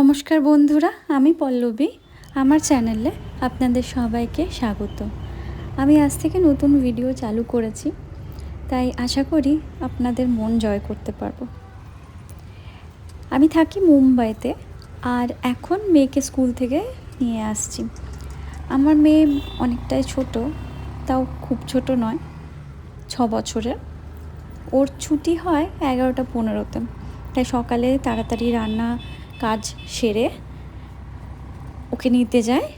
নমস্কার বন্ধুরা, আমি পল্লবী। আমার চ্যানেলে আপনাদের সবাইকে স্বাগত। আমি আজ থেকে নতুন ভিডিও চালু করেছি, তাই আশা করি আপনাদের মন জয় করতে পারব। আমি থাকি মুম্বাইতে, আর এখন মেয়েকে স্কুল থেকে নিয়ে আসছি। আমার মেয়ে অনেকটাই ছোট, তাও খুব ছোট নয়, ছ বছরের। ওর ছুটি হয় এগারোটা পনেরোতে, তাই সকালে তাড়াতাড়ি রান্না কাজ সেরে ওকে নিতে যায়।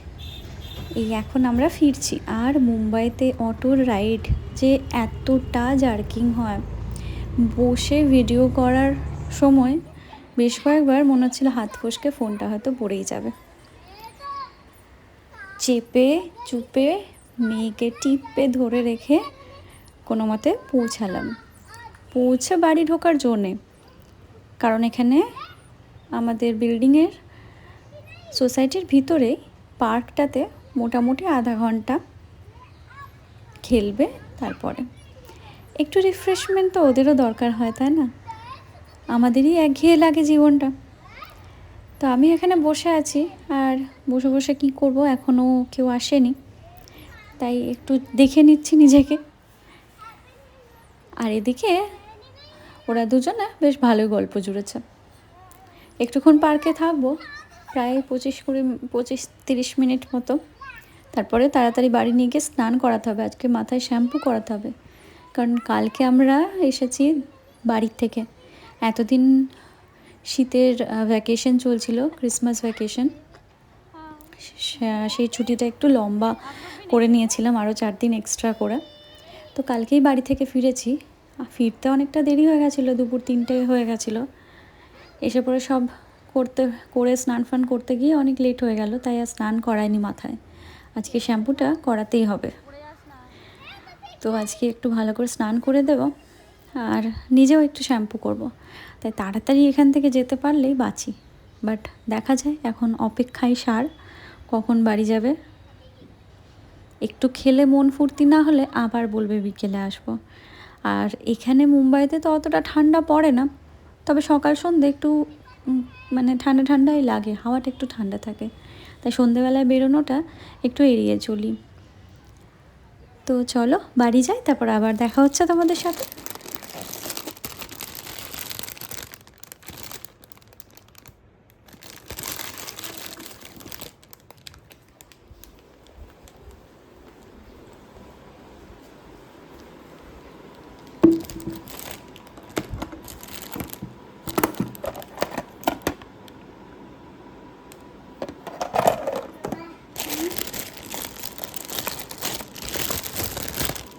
এই এখন আমরা ফিরছি। আর মুম্বাইতে অটোর রাইড যে এতটা জার্কিং হয়। বসে ভিডিও করার সময় বেশ কয়েকবার মনে হচ্ছিল হাত ফসকে ফোনটা হয়তো পড়েই যাবে। চেপে, চুপে, মেয়েকে টিপে ধরে রেখে কোনো মতে পৌঁছালাম। পৌঁছে বাড়ি ঢোকার জন্যে। কারণ এখানে আমাদের বিল্ডিংয়ের সোসাইটির ভিতরেই পার্কটাতে মোটামুটি আধা ঘণ্টা খেলবে তারপরে। একটু রিফ্রেশমেন্ট তো ওদেরও দরকার হয়, তাই না? আমাদেরই একঘেয়ে লাগে জীবনটা। তো আমি এখানে বসে আছি আর বসে বসে কি করব এখনও কেউ আসেনি। তাই একটু দেখে নিচ্ছি নিজেকে। আর এদিকে ওরা দুজনে বেশ ভালোই গল্প জুড়েছে। একটুক্ষণ পার্কে থাকব, প্রায় পঁচিশ কুড়ি, পঁচিশ তিরিশ মিনিট মতো। তারপরে তাড়াতাড়ি বাড়ি নিয়ে গিয়ে স্নান করাতে হবে, আজকে মাথায় শ্যাম্পু করাতে হবে। কারণ কালকে আমরা এসেছি বাড়ির থেকে। এতদিন শীতের ভ্যাকেশন চলছিল ক্রিসমাস ভ্যাকেশন সেই ছুটিটা একটু লম্বা করে নিয়েছিলাম, আরও চার দিন এক্সট্রা করে। তো কালকেই বাড়ি থেকে ফিরেছি। ফিরতে অনেকটা দেরি হয়ে গেছিল, দুপুর তিনটে হয়ে গেছিল। এসে পরে সব করতে, করে স্নান ফান করতে গিয়ে অনেক লেট হয়ে গেল, তাই আর স্নান করায়নি মাথায়। আজকে শ্যাম্পুটা করাতেই হবে। তো আজকে একটু ভালো করে স্নান করে দেব, আর নিজেও একটু শ্যাম্পু করব। তাই তাড়াতাড়ি এখান থেকে যেতে পারলেই বাঁচি। বাট দেখা যায় এখন অপেক্ষায় সার, কখন বাড়ি যাবে। একটু খেলে মন ফুর্তি না হলে আবার বলবে বিকেলে আসব। আর এখানে মুম্বাইতে তো অতটা ঠান্ডা পড়ে না। তবে সকাল সন্ধ্যে একটু মানে ঠান্ডা ঠান্ডাই লাগে, হাওয়াটা একটু ঠান্ডা থাকে। তাই সন্ধেবেলায় বেরোনোটা একটু এড়িয়ে চলি। তো চলো বাড়ি যাই, তারপর আবার দেখা হচ্ছে তোমাদের সাথে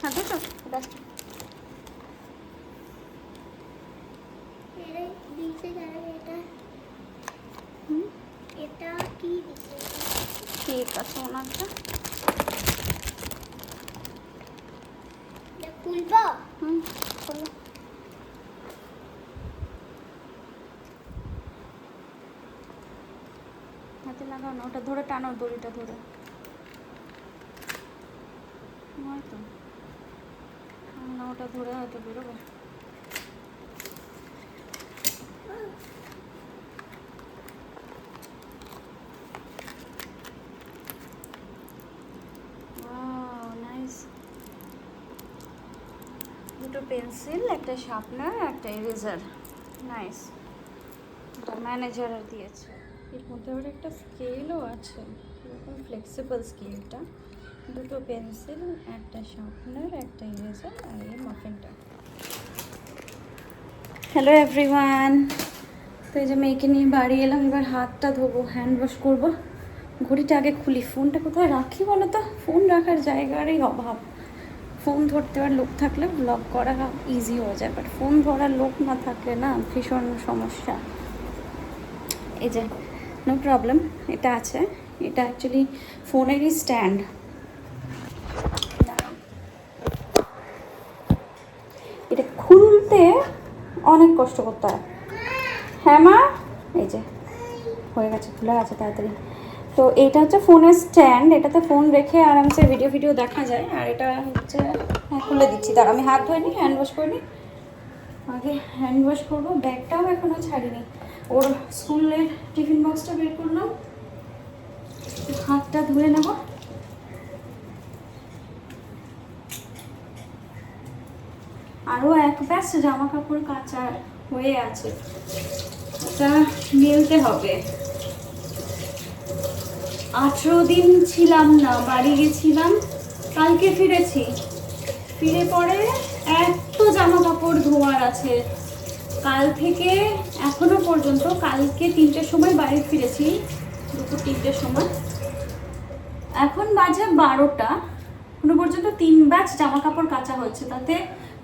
হ্যাঁ দুটো দশটা এটা দিছে যারা এটা। এটা কি দিছে ঠিক আছে ওনারটা। খুলবো? হুম। খোলো। হাতে লাগাও না ওটা ধরে টানো দড়িটা ধরে। হয়তো না ওটা ধরে হয়তো বেরোবে নাইস দুটো পেন্সিল একটা শার্পনার একটা এরেজার। নাইস এটা ম্যানেজার দিয়েছে। এর মধ্যে আবার একটা স্কেলও আছে। এরকম ফ্লেক্সিবল স্কেলটা দুটো পেন্সিল একটা শার্পনার একটা ইরেজার আর এই মাফিনটা হ্যালো এভরিওয়ান তো এই যে মেয়েকে নিয়ে বাড়ি এলাম, এবার হাতটা ধোবো হ্যান্ড ওয়াশ করব। ঘড়িটা আগে খুলি। ফোনটা কোথায় রাখি বলো তো ফোন রাখার জায়গারই অভাব। ফোন ধরতে আর লোক থাকলে ব্লগ করা ইজি হয়ে যায় বাট ফোন ধরার লোক না থাকলে না ভীষণ সমস্যা। এই যে নো প্রবলেম এটা আছে। এটা অ্যাকচুয়ালি ফোনেরই স্ট্যান্ড এটা খুলতে অনেক কষ্ট করতে হয়। হ্যাঁ মা? এই যে, হয়ে গেছে, খুলে গেছে তাড়াতাড়ি। তো এইটা হচ্ছে ফোনের স্ট্যান্ড, এটাতে ফোন রেখে আরামসে ভিডিও ভিডিও দেখা যায়, আর এটা হচ্ছে হ্যাঁ খুলে দিচ্ছি। তার আমি হাত ধুয়ে ধোয়নি হ্যান্ড ওয়াশ করিনি। আগে হ্যান্ড ওয়াশ করব, ব্যাগটাও এখনও ছাড়িনি। ওর স্কুলের টিফিন বক্সটা বের করলাম। হাতটা ধুয়ে নেব। আরও এক ব্যাচ জামা কাপড় কাচা হয়ে আছে। ওটা মেলতে হবে। আঠেরো দিন ছিলাম না, বাড়ি গেছিলাম, কালকে ফিরেছি। ফিরে পরে এত জামা কাপড় ধোয়ার আছে। কাল থেকে এখনও পর্যন্ত কালকে তিনটের সময় বাড়ি ফিরেছি, দুপুর তিনটের সময়। এখন বাজে বারোটা। এখনও পর্যন্ত তিন ব্যাচ জামা কাপড় কাচা হচ্ছে, তাতে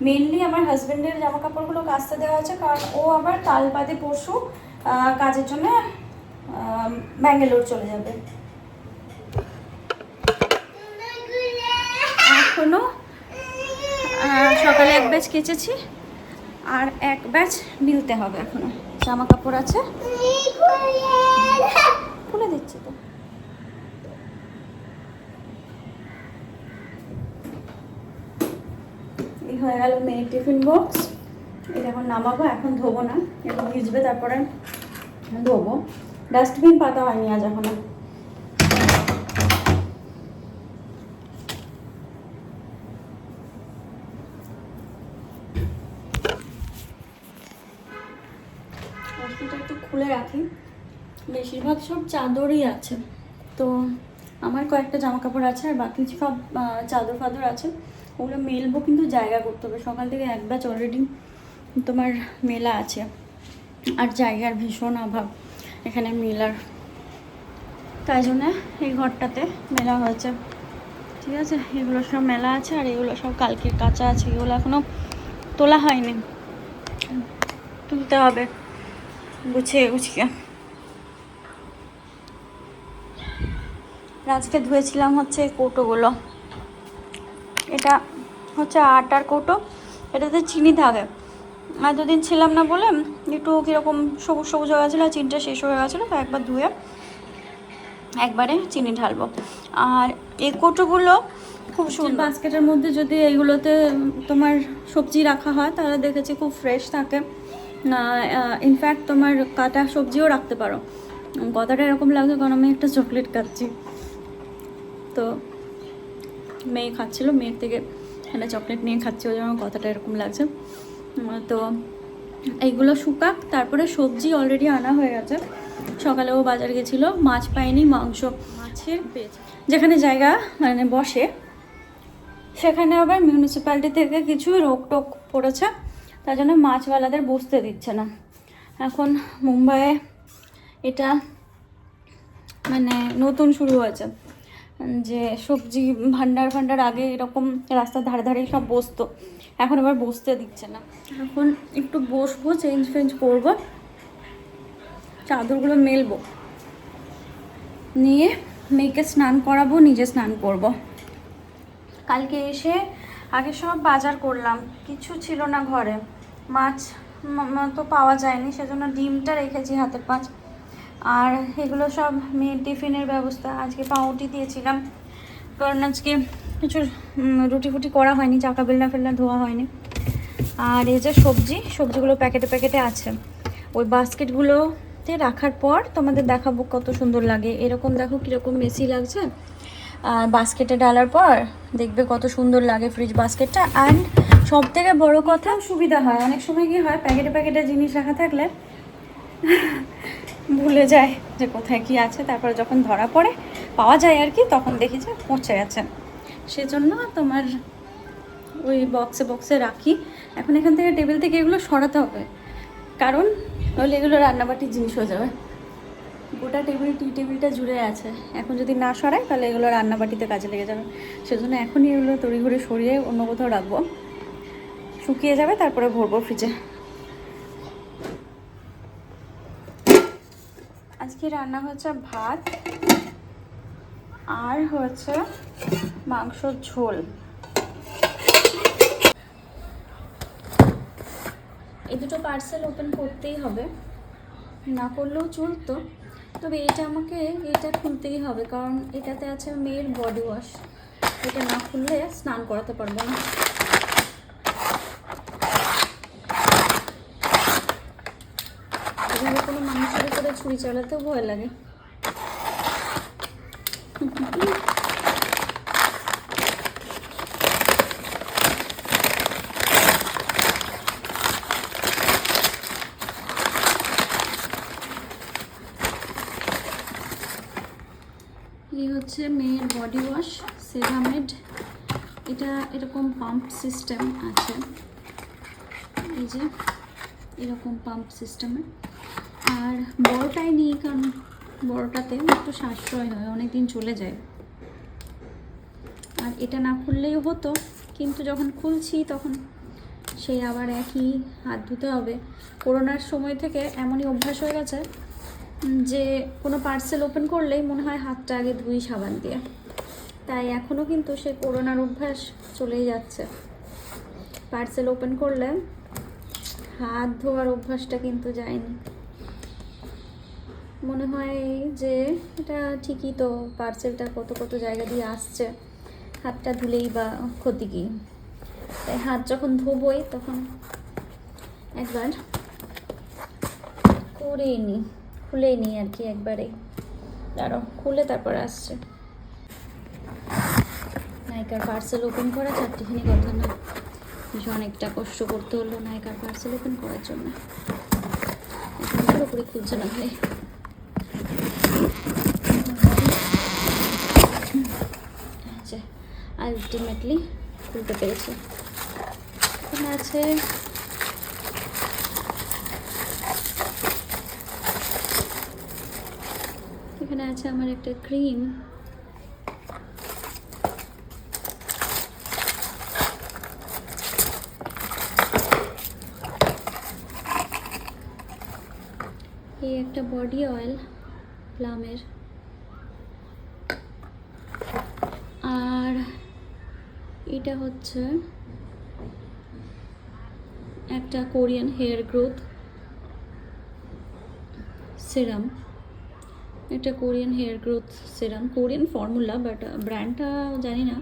মেনলি আমার হাজব্যান্ডের জামা কাপড়গুলো কাচতে দেওয়া হচ্ছে কারণ ও আবার তাল বাদে পরশু কাজের জন্য ব্যাঙ্গালোর চলে যাবে। এখনও সকালে এক ব্যাচ কেচেছি আর এক ব্যাচ মিলতে হবে এখনও। জামা কাপড় আছে খুলে দিচ্ছি তো। হয়ে গেল মেয়ের টিফিন বক্স এটা এখন নামাবো, এখন ধোবো না। এটা ভিজবে, তারপরে ধোবো। ডাস্টবিন পাতা হয়নি আজ এখনও। একটু খুলে রাখি। বেশিরভাগ সব চাদরই আছে। তো আমার কয়েকটা জামা কাপড় আছে, আর বাকি সব চাদর ফাদর আছে। ওগুলো মেলবো, কিন্তু জায়গা করতে হবে। সকাল থেকে এক ব্যাচ অলরেডি তোমার মেলা আছে। আর জায়গার ভীষণ অভাব এখানে মেলার। তাই জন্যে এই ঘরটাতে মেলা হয়েছে। ঠিক আছে? এগুলো সব মেলা আছে আর এগুলো সব কালকের কাঁচা আছে। এগুলো এখনও তোলা হয়নি। তুলতে হবে। গুছিয়ে গুছিয়ে। আজকে ধুয়েছিলাম হচ্ছে কৌটোগুলো। এটা হচ্ছে আটার কৌটো। এটাতে চিনি থাকে। আর দুদিন ছিলাম না বলে একটু কীরকম সবুজ সবুজ হয়ে গেছিল আর চিনিটা শেষ হয়ে গেছিল তো একবার ধুয়ে একবারে চিনি ঢালবো। আর এই কৌটোগুলো খুব সুন্দর। বাস্কেটের মধ্যে যদি এইগুলোতে তোমার সবজি রাখা হয় তাহলে দেখেছি খুব ফ্রেশ থাকে। ইনফ্যাক্ট তোমার কাটা সবজিও রাখতে পারো। কথাটা এরকম লাগছে কারণ আমি একটা চকলেট খাচ্ছি। তো মেয়ে খাচ্ছিল মেয়ের থেকে একটা চকলেট নিয়ে খাচ্ছি ওই জন্য কথাটা এরকম লাগছে। তো এইগুলো শুকাক তারপরে সবজি অলরেডি আনা হয়ে গেছে। সকালে ও বাজার গেছিল মাছ পাইনি মাংস। মাছের যেখানে জায়গা মানে বসে সেখানে আবার মিউনিসিপ্যালিটি থেকে কিছু রোগ টোক পড়েছে তার জন্য মাছওয়ালাদের বসতে দিচ্ছে না। এখন মুম্বাইয়ে এটা মানে নতুন শুরু হয়েছে। যে সবজি ভান্ডার ফান্ডার আগে এরকম রাস্তার ধারে ধারে সব বসতো। এখন আবার বসতে দিচ্ছে না। এখন একটু বসবো চেঞ্জ ফেঞ্জ করব। চাদরগুলো মেলবো। নিয়ে মেয়েকে স্নান করাবো, নিজে স্নান করব। কালকে এসে আগে সব বাজার করলাম। কিছু ছিল না ঘরে। মাছ তো পাওয়া যায়নি, সেজন্য ডিমটা রেখেছি হাতের পাঁচ। আর এগুলো সব মেয়ের টিফিনের ব্যবস্থা। আজকে পাউটি দিয়েছিলাম। কারণ আজকে কিছু রুটি ফুটি করা হয়নি, চাকা বেলনা ফেলনা ধোয়া হয়নি। আর এই যে সবজি, সবজিগুলো প্যাকেটে প্যাকেটে আছে। ওই বাস্কেটগুলোতে রাখার পর তোমাদের দেখাবো কত সুন্দর লাগে। এরকম দেখো কীরকম মেসি লাগছে। আর বাস্কেটে ডালার পর দেখবে কত সুন্দর লাগে ফ্রিজ বাস্কেটটা। অ্যান্ড সব থেকে বড় কথা, সুবিধা হয়। অনেক সময় কি হয়, প্যাকেটে প্যাকেটে জিনিস রাখা থাকলে ভুলে যায় যে কোথায় কি আছে, তারপরে যখন ধরা পড়ে, পাওয়া যায় আর কি, তখন দেখি যে পচে গেছে। সেজন্য তোমার ওই বক্সে বক্সে রাখি। এখন এখান থেকে টেবিল থেকে এগুলো সরাতে হবে। কারণ তাহলে এগুলো রান্নাবাটির জিনিস হয়ে যাবে। গোটা টেবিল টি টেবিলটা জুড়ে আছে। এখন যদি না সরাই, তাহলে এগুলো রান্নাবাটিতে কাজে লেগে যাবে। সেজন্য এখনই এগুলো তড়িঘড়ি সরিয়ে অন্য কোথাও রাখব। শুকিয়ে যাবে, তারপরে ভরবো ফ্রিজে আজকে রান্না হচ্ছে ভাত আর হচ্ছে মাংসর ঝোল। এই দুটো পার্সেল ওপেন করতেই হবে। না করলেও চলতো। তবে এটা আমাকে এটা খুলতেই হবে, কারণ এটাতে আছে মেয়ের বডি ওয়াশ এটা না খুললে স্নান করাতে পারব না। এইভাবে কোনো মানুষের উপরে ছুরি চালাতেও ভয় লাগে। এই হচ্ছে মেয়ের বডি ওয়াশ সেরামেড এটা এরকম পাম্প সিস্টেম আছে। এই যে, এরকম পাম্প সিস্টেমে আর বড়টাই নিই, কারণ বড়টাতে একটু সাশ্রয় হয় অনেক দিন চলে যায়। আর এটা না খুললেই হতো, কিন্তু যখন খুলছি তখন সেই আবার একই হাত ধুতে হবে। করোনার সময় থেকে এমনই অভ্যাস হয়ে গেছে যে কোনো পার্সেল ওপেন করলেই মনে হয় হাতটা আগে ধুই সাবান দিয়ে। তাই এখনও কিন্তু সে করোনার অভ্যাস চলেই যাচ্ছে। পার্সেল ওপেন করলে হাত ধোয়ার অভ্যাসটা কিন্তু যায়নি। মনে হয় যে এটা ঠিকই তো পার্সেলটা কত কত জায়গা দিয়ে আসছে, হাতটা ধুলেই বা ক্ষতি কী? তাই হাত যখন ধোবই তখন একবার করেই নিই খুলেই নিই আর কি একবারে। দাঁড়ো খুলে তারপর আসছে। নায়িকার পার্সেল ওপেন করা চারটিখানি কথা না। ভীষণ অনেকটা কষ্ট করতে হলো নায়িকার পার্সেল ওপেন করার জন্য। পুরোপুরি খুলছে না ভাই। আলটিমেটলি খুলতে পেরেছি। এখানে আছে এখানে আছে আমার একটা ক্রিম এই একটা বডি অয়েল প্লামের এটা হচ্ছে একটা কোরিয়ান হেয়ার গ্রোথ সিরাম। একটা Korean hair growth serum. Korean formula, but ব্র্যান্ডটা জানি না।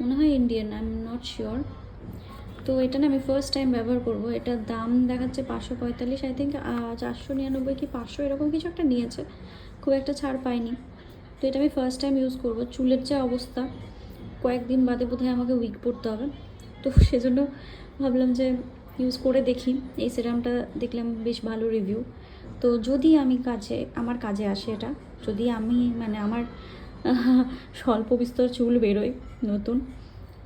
মনে হয় Indian I am not sure তো এটা না আমি ফার্স্ট টাইম ব্যবহার করব। এটার দাম দেখাচ্ছে পাঁচশো পঁয়তাল্লিশ আই থিঙ্ক চারশো নিরানব্বই কি পাঁচশো এরকম কিছু একটা নিয়েছে। খুব একটা ছাড় পাইনি। তো এটা আমি ফার্স্ট টাইম ইউজ করব। চুলের যা অবস্থা কয়েকদিন বাদে বোধহয় আমাকে উইক পড়তে হবে। তো সেজন্য ভাবলাম যে ইউজ করে দেখি। এই সিরামটা দেখলাম বেশ ভালো রিভিউ তো যদি আমি কাজে, আমার কাজে আসে এটা, যদি আমি মানে আমার স্বল্প বিস্তর চুল বেরোয় নতুন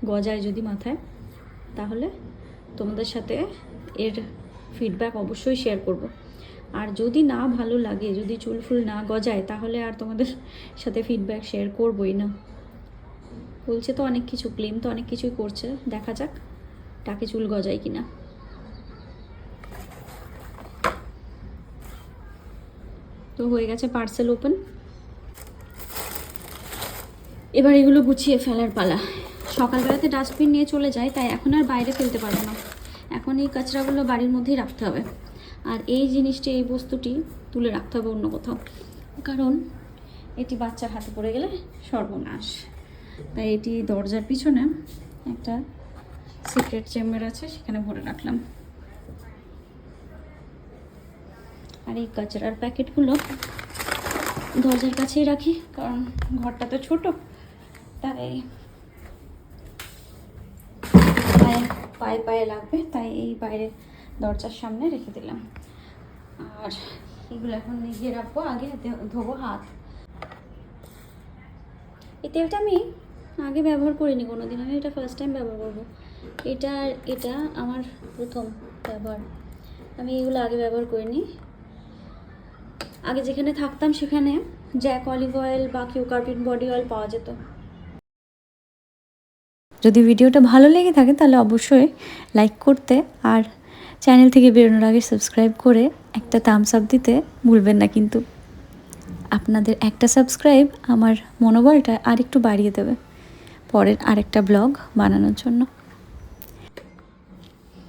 গজায় যদি মাথায়, তাহলে তোমাদের সাথে এর ফিডব্যাক অবশ্যই শেয়ার করব। আর যদি না ভালো লাগে, যদি চুল ফুল না গজায়, তাহলে আর তোমাদের সাথে ফিডব্যাক শেয়ার করবই না। বলছে তো অনেক কিছু, ক্লেম তো অনেক কিছুই করছে। দেখা যাক টাকে চুল গজায় কিনা। তো হয়ে গেছে পার্সেল ওপেন এবার এগুলো গুছিয়ে ফেলার পালা। সকালবেলাতে ডাস্টবিন নিয়ে চলে যায়, তাই এখন আর বাইরে ফেলতে পারব না। এখন এই কাচরাগুলো বাড়ির মধ্যেই রাখতে হবে। আর এই জিনিসটি, এই বস্তুটি তুলে রাখতে হবে অন্য কোথাও। কারণ, এটি বাচ্চার হাতে পড়ে গেলে সর্বনাশ। তাই এটি দরজার পিছনে একটা সিক্রেট চেম্বার আছে, সেখানে ভরে রাখলাম। আর এই কাচরার প্যাকেটগুলো দরজার কাছেই রাখি, কারণ ঘরটা তো ছোট, তাই পায়ে পায়ে পায়ে লাগবে, তাই এই বাইরে দরজার সামনে রেখে দিলাম। আর এগুলো এখন নিজে রাখব, আগে ধোবো হাত। এই তেলটা আমি আগে ব্যবহার করিনি কোনো দিন আমি এটা ফার্স্ট টাইম ব্যবহার করব। এটা আর এটা আমার প্রথম ব্যবহার। আমি এগুলো আগে ব্যবহার করিনি। আগে যেখানে থাকতাম সেখানে জ্যাক অলিভ অয়েল বা কিউকার্পিন বডি অয়েল পাওয়া যেত। যদি ভিডিওটা ভালো লেগে থাকে তাহলে অবশ্যই লাইক করতে আর চ্যানেল থেকে বেরোনোর আগে সাবস্ক্রাইব করে একটা থামস আপ দিতে ভুলবেন না কিন্তু। আপনাদের একটা সাবস্ক্রাইব আমার মনোবলটা আরেকটু বাড়িয়ে দেবে। পরের আরেকটা ব্লগ বানানোর জন্য।